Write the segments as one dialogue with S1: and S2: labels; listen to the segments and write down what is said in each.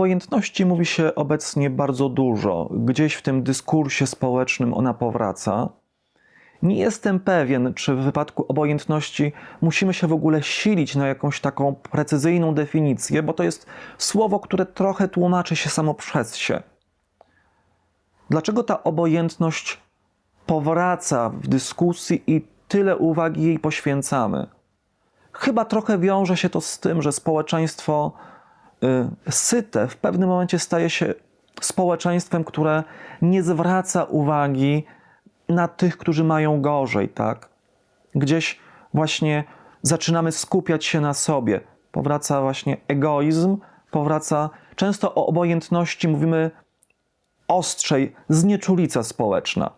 S1: obojętności mówi się obecnie bardzo dużo. Gdzieś w tym dyskursie społecznym ona powraca. Nie jestem pewien, czy w wypadku obojętności musimy się w ogóle silić na jakąś taką precyzyjną definicję, bo to jest słowo, które trochę tłumaczy się samo przez się. Dlaczego ta obojętność powraca w dyskusji i tyle uwagi jej poświęcamy? Chyba trochę wiąże się to z tym, że społeczeństwo syte w pewnym momencie staje się społeczeństwem, które nie zwraca uwagi na tych, którzy mają gorzej, tak? Gdzieś właśnie zaczynamy skupiać się na sobie. Powraca właśnie egoizm, powraca często o obojętności mówimy ostrzej, znieczulica społeczna.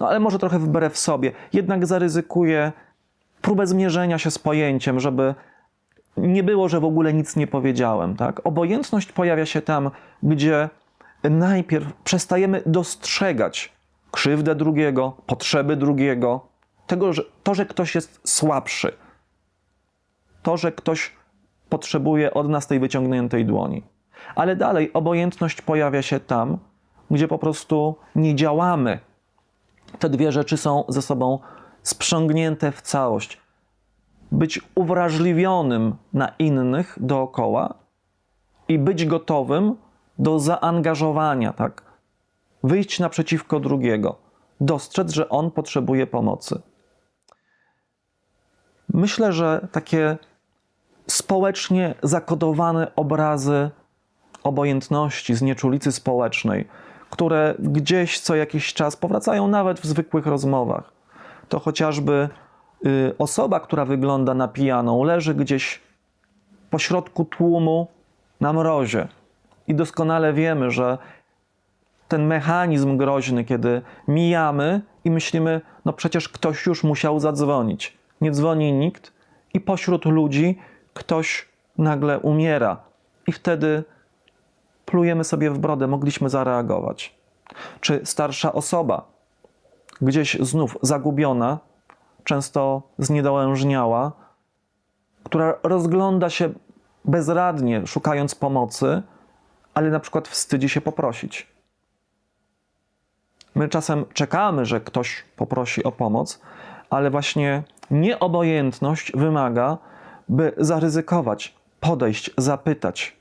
S1: No ale może trochę wbrew sobie, jednak zaryzykuję próbę zmierzenia się z pojęciem, żeby nie było, że w ogóle nic nie powiedziałem. Tak? Obojętność pojawia się tam, gdzie najpierw przestajemy dostrzegać krzywdę drugiego, potrzeby drugiego, tego, że, to, że ktoś jest słabszy, to, że ktoś potrzebuje od nas tej wyciągniętej dłoni. Ale dalej, obojętność pojawia się tam, gdzie po prostu nie działamy. Te dwie rzeczy są ze sobą sprzągnięte w całość. Być uwrażliwionym na innych dookoła i być gotowym do zaangażowania, tak? Wyjść naprzeciwko drugiego, dostrzec, że on potrzebuje pomocy. Myślę, że takie społecznie zakodowane obrazy obojętności, znieczulicy społecznej, które gdzieś co jakiś czas powracają nawet w zwykłych rozmowach. To chociażby osoba, która wygląda na pijaną, leży gdzieś pośrodku tłumu na mrozie. I doskonale wiemy, że ten mechanizm groźny, kiedy mijamy i myślimy, no przecież ktoś już musiał zadzwonić. Nie dzwoni nikt, i pośród ludzi ktoś nagle umiera. I wtedy plujemy sobie w brodę, mogliśmy zareagować. Czy starsza osoba, gdzieś znów zagubiona, często zniedołężniała, która rozgląda się bezradnie, szukając pomocy, ale na przykład wstydzi się poprosić. My czasem czekamy, że ktoś poprosi o pomoc, ale właśnie nieobojętność wymaga, by zaryzykować, podejść, zapytać.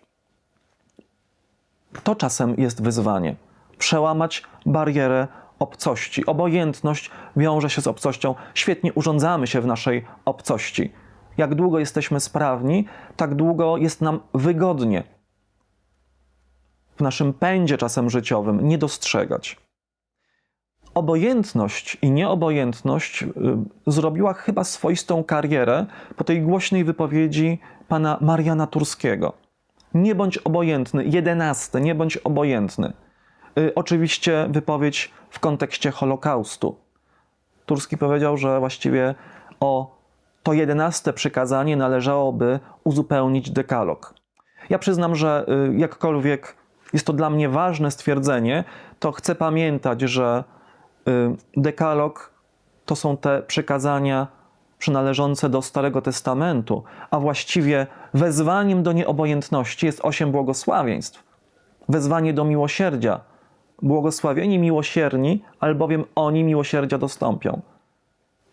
S1: To czasem jest wyzwanie. Przełamać barierę obcości. Obojętność wiąże się z obcością. Świetnie urządzamy się w naszej obcości. Jak długo jesteśmy sprawni, tak długo jest nam wygodnie w naszym pędzie czasem życiowym nie dostrzegać. Obojętność i nieobojętność y, zrobiła chyba swoistą karierę po tej głośnej wypowiedzi pana Mariana Turskiego. Nie bądź obojętny, jedenaste, nie bądź obojętny. Y, oczywiście wypowiedź w kontekście Holokaustu. Turski powiedział, że właściwie o to jedenaste przykazanie należałoby uzupełnić dekalog. Ja przyznam, że y, jakkolwiek jest to dla mnie ważne stwierdzenie, to chcę pamiętać, że y, dekalog to są te przykazania przynależące do Starego Testamentu, a właściwie wezwaniem do nieobojętności jest osiem błogosławieństw. Wezwanie do miłosierdzia. Błogosławieni miłosierni, albowiem oni miłosierdzia dostąpią.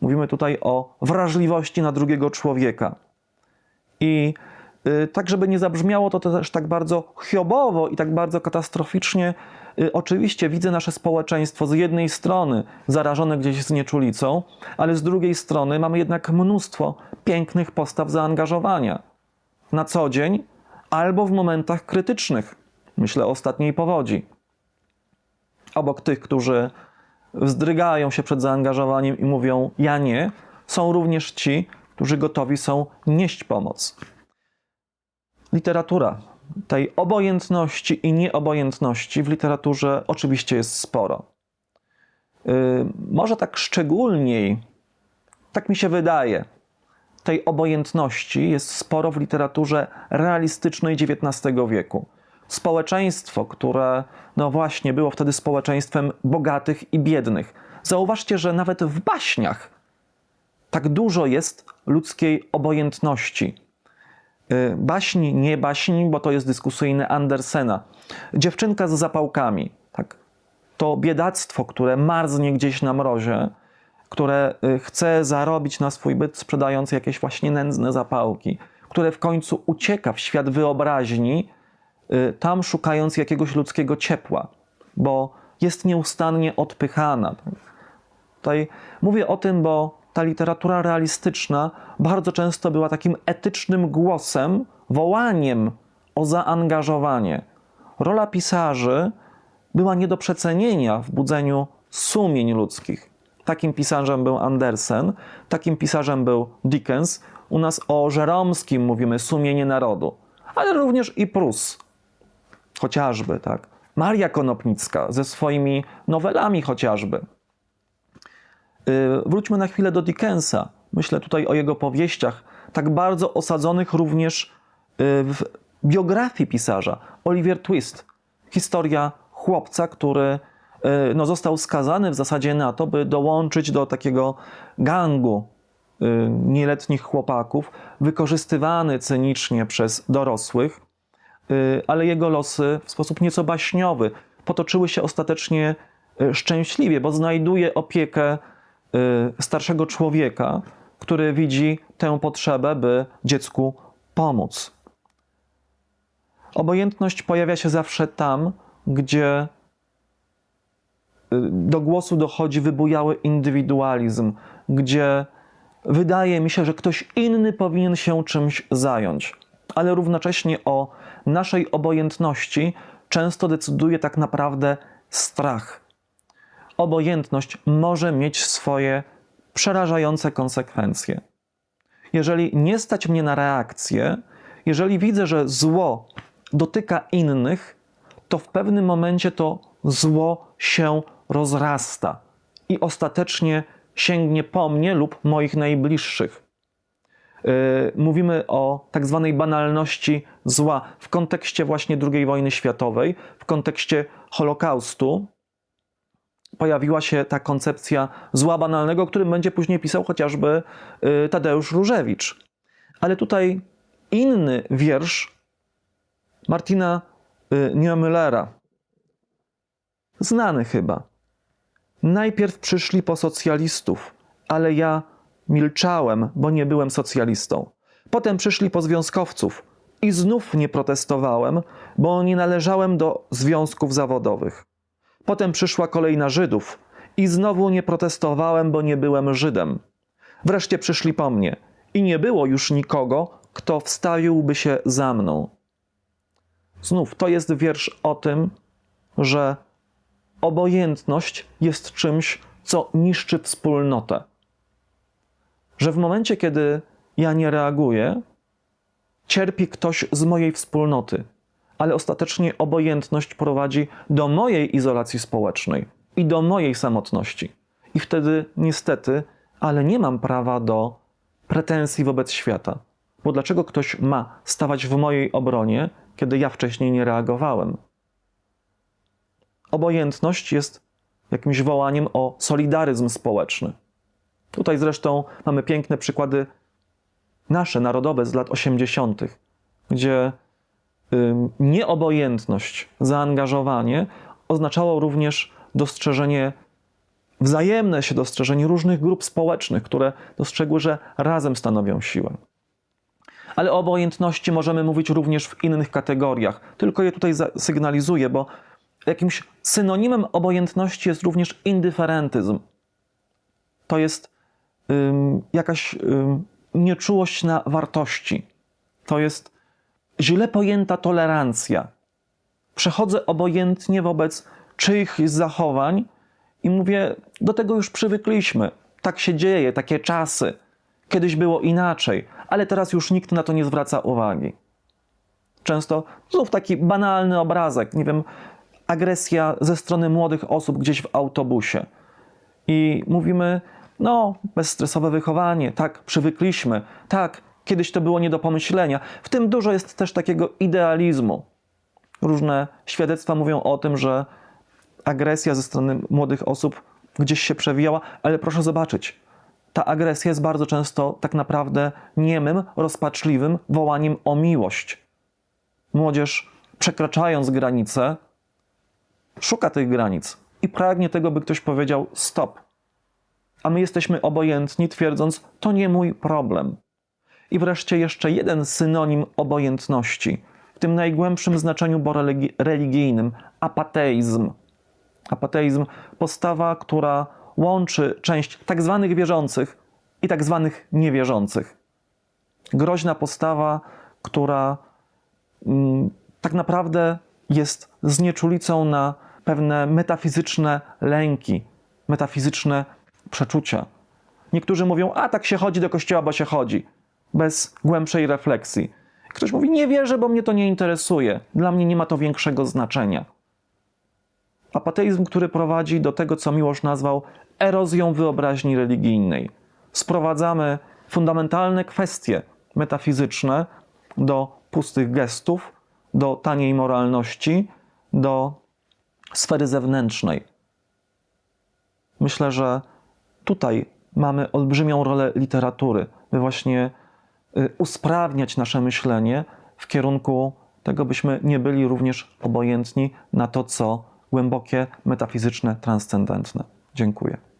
S1: Mówimy tutaj o wrażliwości na drugiego człowieka. I y, tak, żeby nie zabrzmiało to też tak bardzo chiobowo i tak bardzo katastroficznie, y, oczywiście widzę nasze społeczeństwo z jednej strony zarażone gdzieś znieczulicą, ale z drugiej strony mamy jednak mnóstwo pięknych postaw zaangażowania. Na co dzień albo w momentach krytycznych. Myślę o ostatniej powodzi. Obok tych, którzy wzdrygają się przed zaangażowaniem i mówią: Ja nie, są również ci, którzy gotowi są nieść pomoc. Literatura tej obojętności i nieobojętności w literaturze oczywiście jest sporo. Yy, może tak szczególniej, tak mi się wydaje, tej obojętności jest sporo w literaturze realistycznej XIX wieku. Społeczeństwo, które, no właśnie, było wtedy społeczeństwem bogatych i biednych. Zauważcie, że nawet w baśniach tak dużo jest ludzkiej obojętności. y, baśni, nie baśni, bo to jest dyskusyjne Andersena. Dziewczynka z zapałkami, tak. To biedactwo, które marznie gdzieś na mrozie, które y, chce zarobić na swój byt, sprzedając jakieś właśnie nędzne zapałki, które w końcu ucieka w świat wyobraźni, tam szukając jakiegoś ludzkiego ciepła, bo jest nieustannie odpychana. Tutaj mówię o tym, bo ta literatura realistyczna bardzo często była takim etycznym głosem, wołaniem o zaangażowanie. Rola pisarzy była nie do przecenienia w budzeniu sumień ludzkich. Takim pisarzem był Andersen, takim pisarzem był Dickens. U nas o Żeromskim mówimy sumienie narodu, ale również i Prus, chociażby, tak. Maria Konopnicka ze swoimi nowelami chociażby. Y, Wróćmy na chwilę do Dickensa. Myślę tutaj o jego powieściach, tak bardzo osadzonych również y, w biografii pisarza. Oliver Twist. Historia chłopca, który y, no, został skazany w zasadzie na to, by dołączyć do takiego gangu nieletnich chłopaków, wykorzystywany cynicznie przez dorosłych, ale jego losy w sposób nieco baśniowy potoczyły się ostatecznie y, szczęśliwie, bo znajduje opiekę y, starszego człowieka, który widzi tę potrzebę, by dziecku pomóc. Obojętność pojawia się zawsze tam, gdzie y, do głosu dochodzi wybujały indywidualizm, gdzie wydaje mi się, że ktoś inny powinien się czymś zająć, ale równocześnie o naszej obojętności często decyduje tak naprawdę strach. Obojętność może mieć swoje przerażające konsekwencje. Jeżeli nie stać mnie na reakcję, jeżeli widzę, że zło dotyka innych, to w pewnym momencie to zło się rozrasta i ostatecznie sięgnie po mnie lub moich najbliższych. Yy, Mówimy o tak zwanej banalności zła w kontekście właśnie II wojny światowej, w kontekście Holokaustu. Pojawiła się ta koncepcja zła banalnego, którym będzie później pisał chociażby yy, Tadeusz Różewicz. Ale tutaj inny wiersz Martina y, Niemöllera, znany chyba. Najpierw przyszli po socjalistów, ale ja milczałem, bo nie byłem socjalistą. Potem przyszli po związkowców i znów nie protestowałem, bo nie należałem do związków zawodowych. Potem przyszła kolej na Żydów i znowu nie protestowałem, bo nie byłem Żydem. Wreszcie przyszli po mnie i nie było już nikogo, kto wstawiłby się za mną. Znów to jest wiersz o tym, że obojętność jest czymś, co niszczy wspólnotę. Że w momencie, kiedy ja nie reaguję, cierpi ktoś z mojej wspólnoty, ale ostatecznie obojętność prowadzi do mojej izolacji społecznej i do mojej samotności. I wtedy niestety, ale nie mam prawa do pretensji wobec świata. Bo dlaczego ktoś ma stawać w mojej obronie, kiedy ja wcześniej nie reagowałem? Obojętność jest jakimś wołaniem o solidaryzm społeczny. Tutaj zresztą mamy piękne przykłady nasze, narodowe z lat 80., gdzie nieobojętność, zaangażowanie oznaczało również dostrzeżenie, wzajemne się dostrzeżenie różnych grup społecznych, które dostrzegły, że razem stanowią siłę. Ale o obojętności możemy mówić również w innych kategoriach. Tylko je tutaj sygnalizuję, bo jakimś synonimem obojętności jest również indyferentyzm. To jest jakaś nieczułość na wartości. To jest źle pojęta tolerancja. Przechodzę obojętnie wobec czyichś zachowań i mówię, do tego już przywykliśmy. Tak się dzieje, takie czasy. Kiedyś było inaczej, ale teraz już nikt na to nie zwraca uwagi. Często znów taki banalny obrazek, nie wiem, agresja ze strony młodych osób gdzieś w autobusie. I mówimy, no, bezstresowe wychowanie, tak, przywykliśmy, tak, kiedyś to było nie do pomyślenia. W tym dużo jest też takiego idealizmu. Różne świadectwa mówią o tym, że agresja ze strony młodych osób gdzieś się przewijała, ale proszę zobaczyć, ta agresja jest bardzo często tak naprawdę niemym, rozpaczliwym wołaniem o miłość. Młodzież, przekraczając granice, szuka tych granic i pragnie tego, by ktoś powiedział stop. A my jesteśmy obojętni, twierdząc, to nie mój problem. I wreszcie jeszcze jeden synonim obojętności, w tym najgłębszym znaczeniu bo religi- religijnym apateizm. Apateizm postawa, która łączy część tak zwanych wierzących i tak zwanych niewierzących. Groźna postawa, która mm, tak naprawdę jest znieczulicą na pewne metafizyczne lęki, metafizyczne przeczucia. Niektórzy mówią, a tak się chodzi do kościoła, bo się chodzi, bez głębszej refleksji. Ktoś mówi, nie wierzę, bo mnie to nie interesuje, dla mnie nie ma to większego znaczenia. Apateizm, który prowadzi do tego, co Miłosz nazwał erozją wyobraźni religijnej. Sprowadzamy fundamentalne kwestie metafizyczne do pustych gestów, do taniej moralności, do sfery zewnętrznej. Myślę, że tutaj mamy olbrzymią rolę literatury, by właśnie y, usprawniać nasze myślenie w kierunku tego, byśmy nie byli również obojętni na to, co głębokie, metafizyczne, transcendentne. Dziękuję.